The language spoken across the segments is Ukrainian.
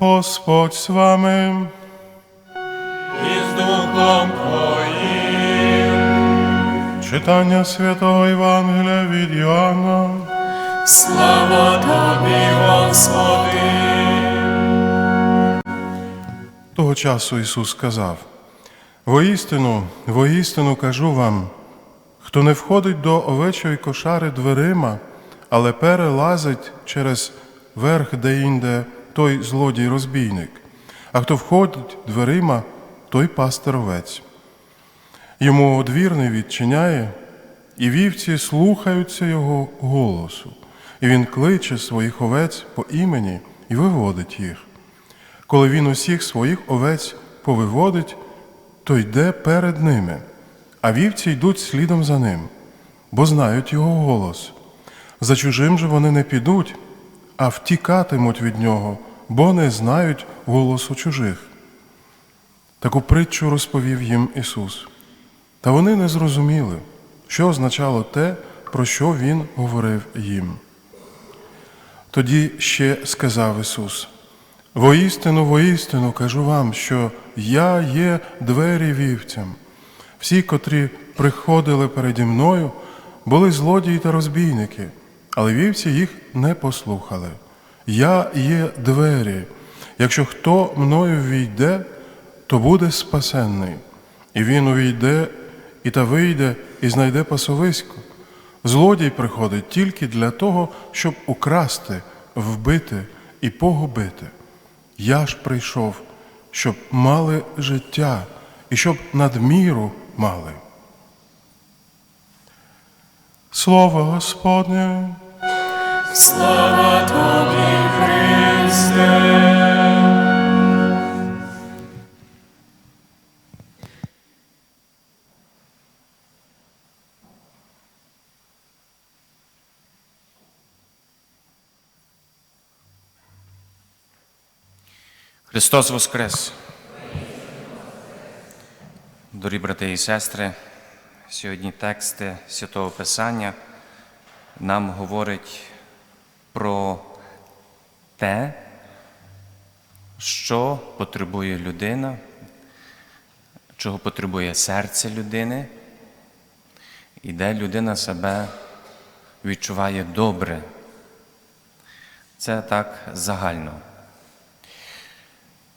Господь з вами. і з Духом Твоїм. Читання святого Євангелія від Йоанна. Слава Тобі, Господи! Того часу Ісус сказав: Воістину, воістину кажу вам, хто не входить до овечої кошари дверима, але перелазить через верх деінде той злодій розбійник, а хто входить дверима, той пастир овець. Йому одвірний відчиняє, і вівці слухаються його голосу, і він кличе своїх овець по імені і виводить їх. Коли він усіх своїх овець повиводить, то йде перед ними, а вівці йдуть слідом за ним, бо знають його голос. За чужим же вони не підуть, а втікатимуть від нього, бо не знають голосу чужих. Таку притчу розповів їм Ісус. Та вони не зрозуміли, що означало те, про що Він говорив їм. Тоді ще сказав Ісус: Воістину, воістину кажу вам, що я є двері вівцям. Всі, котрі приходили переді мною, були злодії та розбійники, але вівці їх не послухали. Я є двері. Якщо хто мною війде, то буде спасенний, і він увійде, і та вийде, і знайде пасовисько. Злодій приходить тільки для того, щоб украсти, вбити і погубити. Я ж прийшов, щоб мали життя і щоб надміру мали. Слово Господнє. Слава Тобі, Христе! Христос Воскрес! Дорогі брати і сестри, сьогодні тексти Святого Писання нам говорять про те, що потребує людина, чого потребує серце людини, і де людина себе відчуває добре. Це так загально.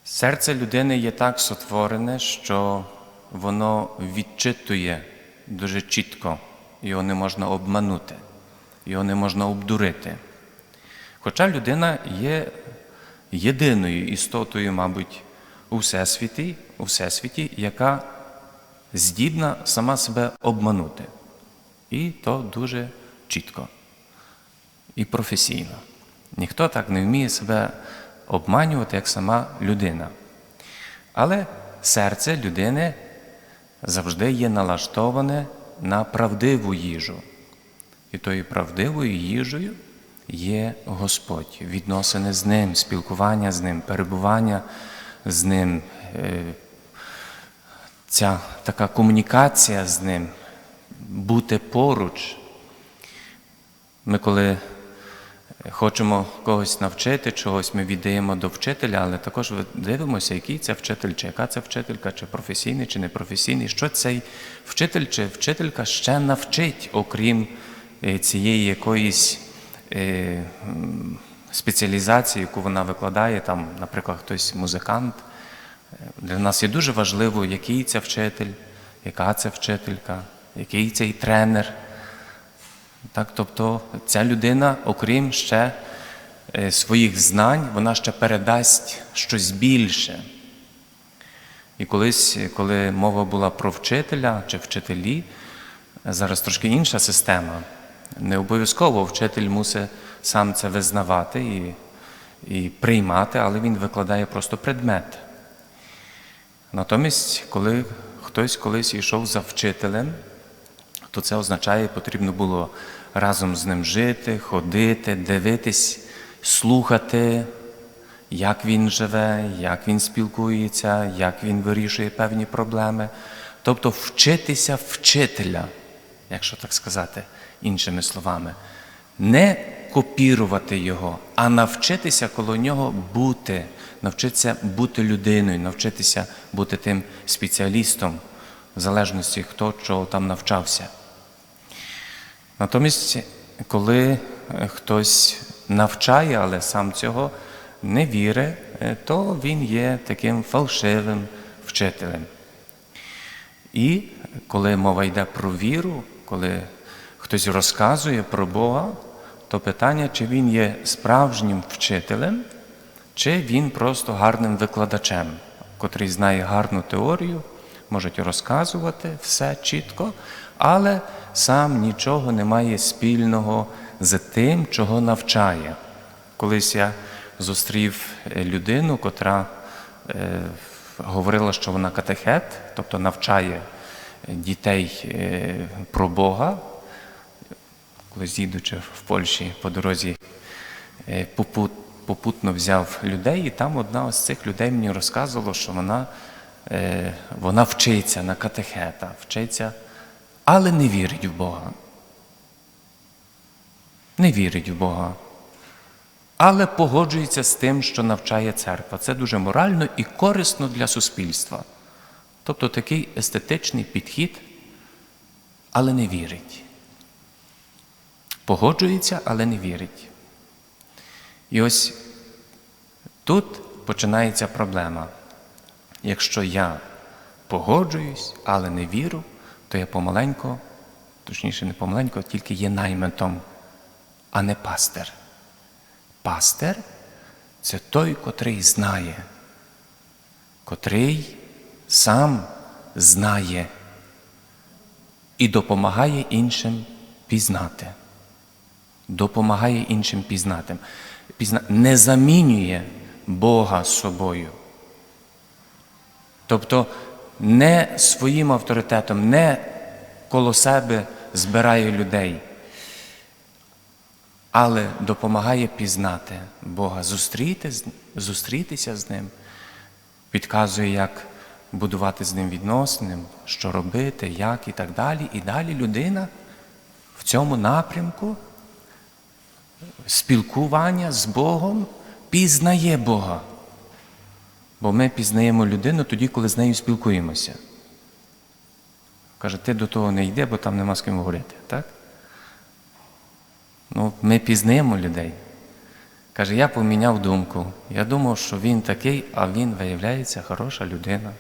Серце людини є так сотворене, що воно відчитує дуже чітко, його не можна обманути, його не можна обдурити. Хоча людина є єдиною істотою, мабуть, у всесвіті, у всесвіті, яка здібна сама себе обманути. І то дуже чітко і професійно. Ніхто так не вміє себе обманювати, як сама людина. Але серце людини завжди є налаштоване на правдиву їжу. І тою правдивою їжею є Господь, відносини з Ним, спілкування з Ним, перебування з Ним, е, ця така комунікація з Ним, бути поруч. Ми коли хочемо когось навчити, чогось ми віддаємо до вчителя, але також дивимося, який це вчитель, чи яка це вчителька, чи професійний, чи непрофесійний, що цей вчитель чи вчителька ще навчить, окрім е, цієї якоїсь спеціалізації, яку вона викладає, там, наприклад, хтось музикант. Е, Для нас є дуже важливо, який це вчитель, яка це вчителька, який цей тренер. Так, тобто ця людина, окрім ще е, своїх знань, вона ще передасть щось більше. І колись, коли мова була про вчителя чи вчителі, зараз трошки інша система. Не обов'язково вчитель мусить сам це визнавати і, і приймати, але він викладає просто предмет. Натомість, коли хтось колись йшов за вчителем, то це означає, потрібно було разом з ним жити, ходити, дивитись, слухати, як він живе, як він спілкується, як він вирішує певні проблеми. Тобто вчитися вчителя, якщо так сказати іншими словами. Не копірувати його, а навчитися коло нього бути, навчитися бути людиною, навчитися бути тим спеціалістом, в залежності хто чого там навчався. Натомість, коли е, хтось навчає, але сам цього не вірить, е, то він є таким фальшивим вчителем. І коли мова йде про віру, коли хтось розказує про Бога, то питання, чи він є справжнім вчителем, чи він просто гарним викладачем, котрий знає гарну теорію, можуть розказувати все чітко, але сам нічого не має спільного з тим, чого навчає. Колись я зустрів е, людину, котра е, говорила, що вона катехет, тобто навчає дітей е, про Бога. Колись їдучи в Польщі по дорозі, е, попутно взяв людей, і там одна з цих людей мені розказувала, що вона, е, вона вчиться на катехета, вчиться, але не вірить в Бога. Не вірить в Бога. Але погоджується з тим, що навчає церква. Це дуже морально і корисно для суспільства. Тобто такий естетичний підхід, але не вірить. Погоджується, але не вірить. І ось тут починається проблема. Якщо я погоджуюсь, але не вірю, то я помаленько, точніше, не помаленько, тільки є наймитом, а не пастир. Пастир це той, котрий знає, котрий сам знає і допомагає іншим пізнати. Допомагає іншим пізнати. Пізна... Не замінює Бога собою. Тобто не своїм авторитетом, не коло себе збирає людей, але допомагає пізнати Бога, зустріти, зустрітися з Ним, підказує, як будувати з ним відносини, що робити, як і так далі. І далі людина в цьому напрямку спілкування з Богом пізнає Бога. Бо ми пізнаємо людину тоді, коли з нею спілкуємося. Каже, ти до того не йди, бо там нема з ким говорити. Так? Ну, ми пізнаємо людей. Каже, я поміняв думку. Я думав, що він такий, а він, виявляється, хороша людина.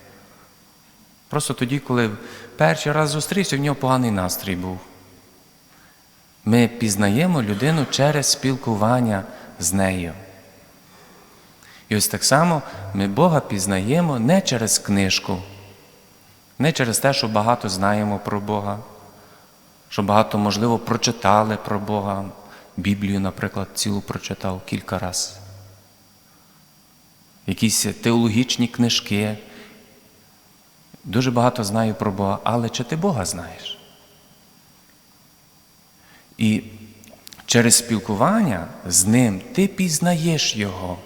Просто тоді, коли перший раз зустрівся, в нього поганий настрій був. Ми пізнаємо людину через спілкування з нею. І ось так само ми Бога пізнаємо не через книжку, не через те, що багато знаємо про Бога, що багато, можливо, прочитали про Бога. Біблію, наприклад, цілу прочитав кілька разів. Якісь теологічні книжки. Дуже багато знаю про Бога, але чи ти Бога знаєш? І через спілкування з Ним ти пізнаєш Його.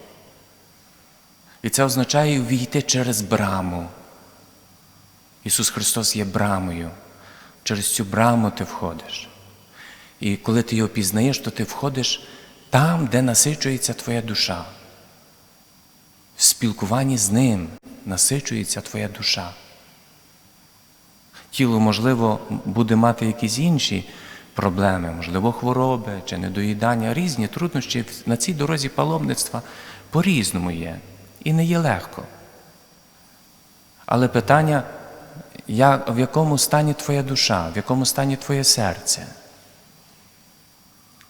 І це означає увійти через браму. Ісус Христос є брамою. Через цю браму ти входиш. І коли ти його пізнаєш, то ти входиш там, де насичується твоя душа. В спілкуванні з ним насичується твоя душа. Тіло, можливо, буде мати якісь інші проблеми, можливо, хвороби чи недоїдання, різні труднощі на цій дорозі паломництва по-різному є. І не є легко. Але питання, як, в якому стані твоя душа, в якому стані твоє серце?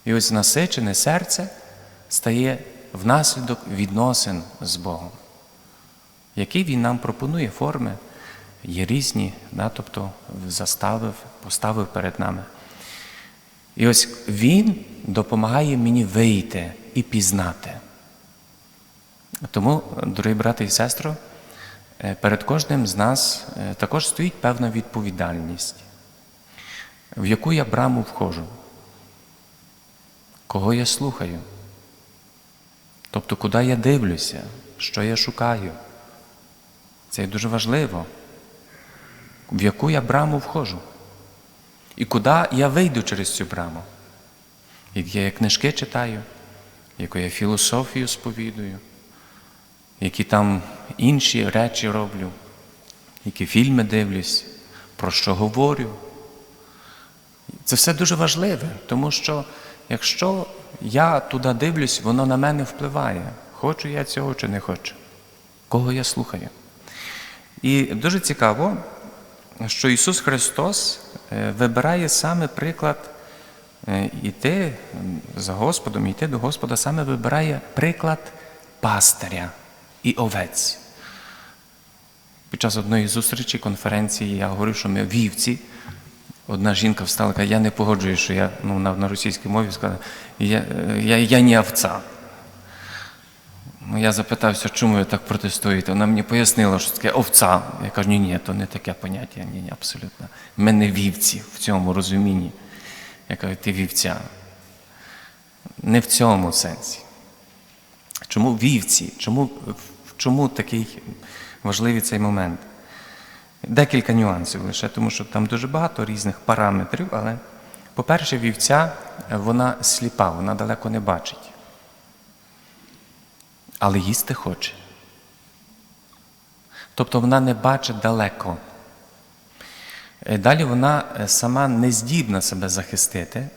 І ось насичене серце стає внаслідок відносин з Богом. Які Він нам пропонує форми, є різні, да, тобто заставив, поставив перед нами. І ось Він допомагає мені вийти і пізнати. Тому, дорогі брати і сестри, е, перед кожним з нас е, також стоїть певна відповідальність, в яку я браму входжу. Кого я слухаю? Тобто, куди я дивлюся, що я шукаю? Це дуже важливо. В яку я браму входжу? І куди я вийду через цю браму? які я книжки читаю, яку я філософію сповідую, які там інші речі роблю, які фільми дивлюсь, про що говорю. Це все дуже важливе, тому що якщо я туди дивлюсь, воно на мене впливає. Хочу я цього чи не хочу. Кого я слухаю. І дуже цікаво, що Ісус Христос е, вибирає саме приклад е, іти за Господом, йти до Господа, саме вибирає приклад пастиря і овець. Під час одної зустрічі, конференції, я говорив, що ми вівці. Одна жінка встала, каже, я не погоджуюсь, що я ну, на, на російській мові сказала, я, е, я, я не овця. Ну, я запитався, чому ви так протестуєте. Вона мені пояснила, що таке овця. Я кажу, ні, ні, то не таке поняття, ні, ні, абсолютно. Ми не вівці в цьому розумінні. Я кажу, ти вівця. Не в цьому сенсі. Чому вівці? Чому, чому такий важливий цей момент? Декілька нюансів лише, тому що там дуже багато різних параметрів, але, по-перше, вівця вона сліпа, вона далеко не бачить. Але їсти хоче. Тобто вона не бачить далеко. Е, Далі вона е, сама не здібна себе захистити.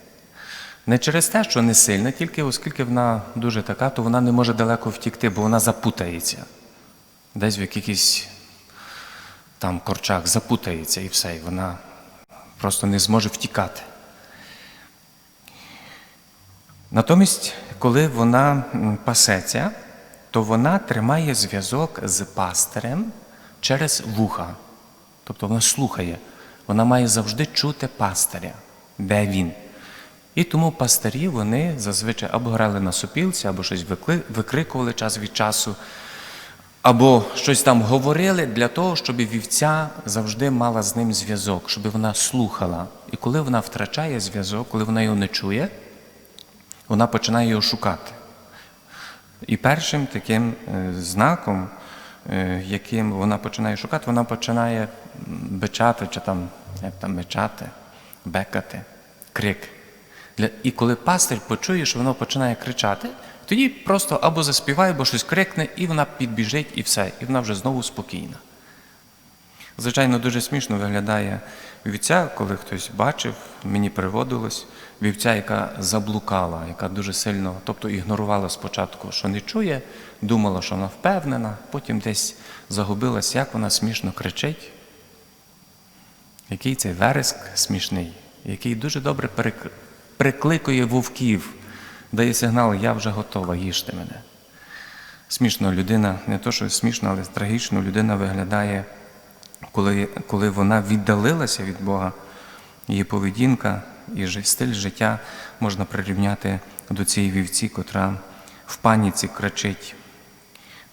Не через те, що не сильна, тільки оскільки вона дуже така, то вона не може далеко втікти, бо вона запутається. Десь в якихось там корчах запутається і все, і вона просто не зможе втікати. Натомість, коли вона пасеться, то вона тримає зв'язок з пастирем через вуха. Тобто вона слухає, вона має завжди чути пастиря, де він. І тому пастирі вони зазвичай або грали на сопілці, або щось викрикували час від часу, або щось там говорили для того, щоб вівця завжди мала з ним зв'язок, щоб вона слухала. І коли вона втрачає зв'язок, коли вона його не чує, вона починає його шукати. І першим таким е, знаком, е, яким вона починає шукати, вона починає бичати, чи там, як там мечати, бекати, крик. І коли пастир почує, що воно починає кричати, тоді просто або заспіває, або щось крикне, і вона підбіжить, і все, і вона вже знову спокійна. Звичайно, дуже смішно виглядає вівця, коли хтось бачив, мені приводилось вівця, яка заблукала, яка дуже сильно, тобто ігнорувала спочатку, що не чує, думала, що вона впевнена, потім десь загубилась, як вона смішно кричить. Який цей вереск смішний, який дуже добре прикликує вовків, дає сигнал, я вже готова, їжте мене. Смішно людина, не то, що смішно, але трагічно людина виглядає, коли, коли вона віддалилася від Бога, її поведінка і стиль життя можна прирівняти до цієї вівці, котра в паніці кричить.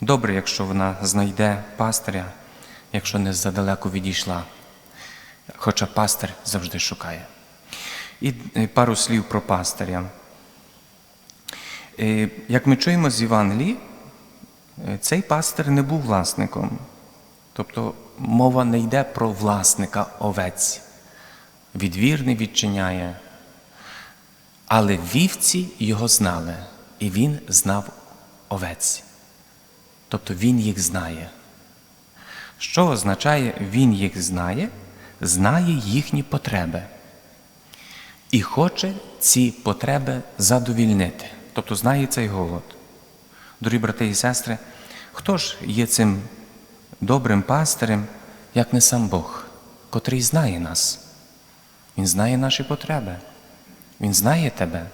Добре, якщо вона знайде пастиря, якщо не задалеко відійшла. Хоча пастир завжди шукає. І пару слів про пастиря. Як ми чуємо з Євангелії, цей пастир не був власником. Тобто мова не йде про власника овець. Відвір не відчиняє. Але вівці його знали, і він знав овець. Тобто він їх знає. Що означає він їх знає? Знає їхні потреби. І хоче ці потреби задовільнити. Тобто знає цей голод. Дорогі брати і сестри, хто ж є цим добрим пастирем, як не сам Бог, котрий знає нас? Він знає наші потреби. Він знає тебе.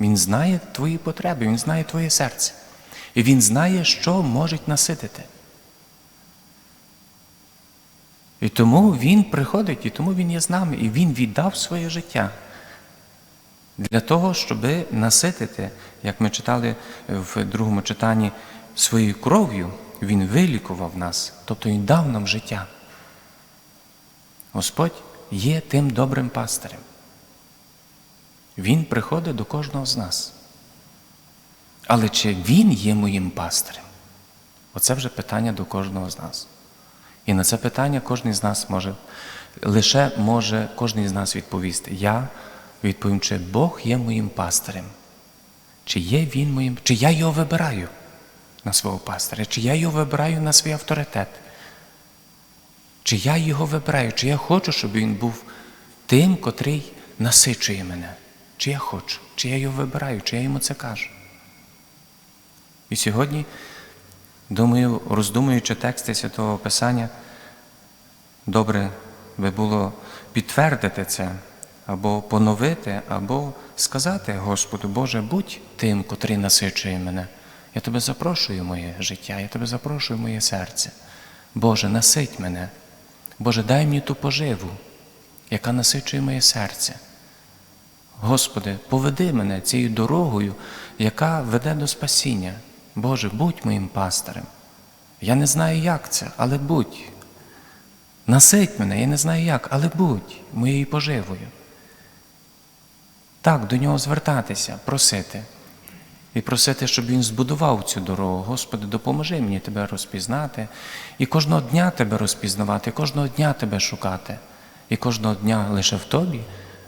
Він знає твої потреби, Він знає твоє серце. І Він знає, що може наситити. І тому Він приходить, і тому Він є з нами, і Він віддав своє життя для того, щоб наситити, як ми читали в другому читанні, своєю кров'ю, Він вилікував нас, тобто Він дав нам життя. Господь є тим добрим пастирем. Він приходить до кожного з нас. Але чи Він є моїм пастирем? Оце вже питання до кожного з нас. І на це питання кожен з нас може, лише може кожен з нас відповісти. Я відповім, чи Бог є моїм пастирем, чи є Він моїм, чи я його вибираю на свого пастиря, чи я його вибираю на свій авторитет, чи я його вибираю, чи я хочу, щоб він був тим, котрий насичує мене. Чи я хочу, чи я його вибираю, чи я йому це кажу. І сьогодні, думаю, роздумуючи тексти Святого Писання, добре би було підтвердити це, або поновити, або сказати Господу, Боже, будь тим, котрий насичує мене. Я тебе запрошую моє життя, я тебе запрошую моє серце. Боже, насить мене. Боже, дай мені ту поживу, яка насичує моє серце. Господи, поведи мене цією дорогою, яка веде до спасіння. Боже, будь моїм пастирем. Я не знаю, як це, але будь. Насить мене, я не знаю як, але будь моєю поживою. Так, до нього звертатися, просити. І просити, щоб він збудував цю дорогу. Господи, допоможи мені тебе розпізнати, і кожного дня тебе розпізнавати, кожного дня тебе шукати, і кожного дня лише в тобі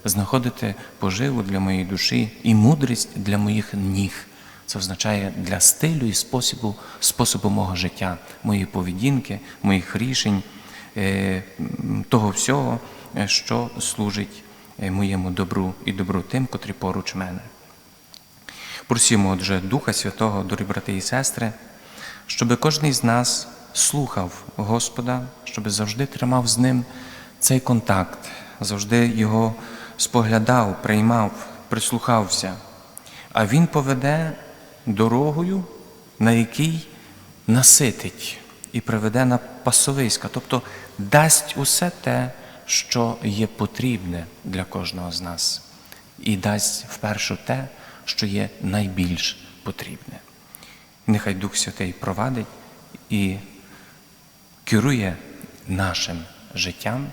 знаходити поживу для моєї душі і мудрість для моїх ніг. Це означає для стилю і способу, способу мого життя, моєї поведінки, моїх рішень, е, того всього, е, що служить е, моєму добру і добру тим, котрі поруч мене. Просімо, отже, Духа Святого, дорогі брати і сестри, щоб кожен з нас слухав Господа, щоб завжди тримав з ним цей контакт, завжди його споглядав, приймав, прислухався. А Він поведе дорогою, на якій наситить і приведе на пасовиська, тобто дасть усе те, що є потрібне для кожного з нас, і дасть вперше те, що є найбільш потрібне. Нехай Дух Святий провадить і керує нашим життям,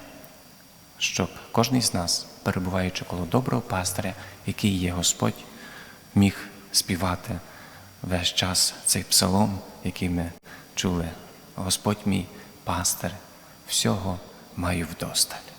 щоб кожен з нас, перебуваючи коло доброго пастиря, який є Господь, міг співати весь час цей псалом, який ми чули. Господь мій пастир, всього маю вдосталь.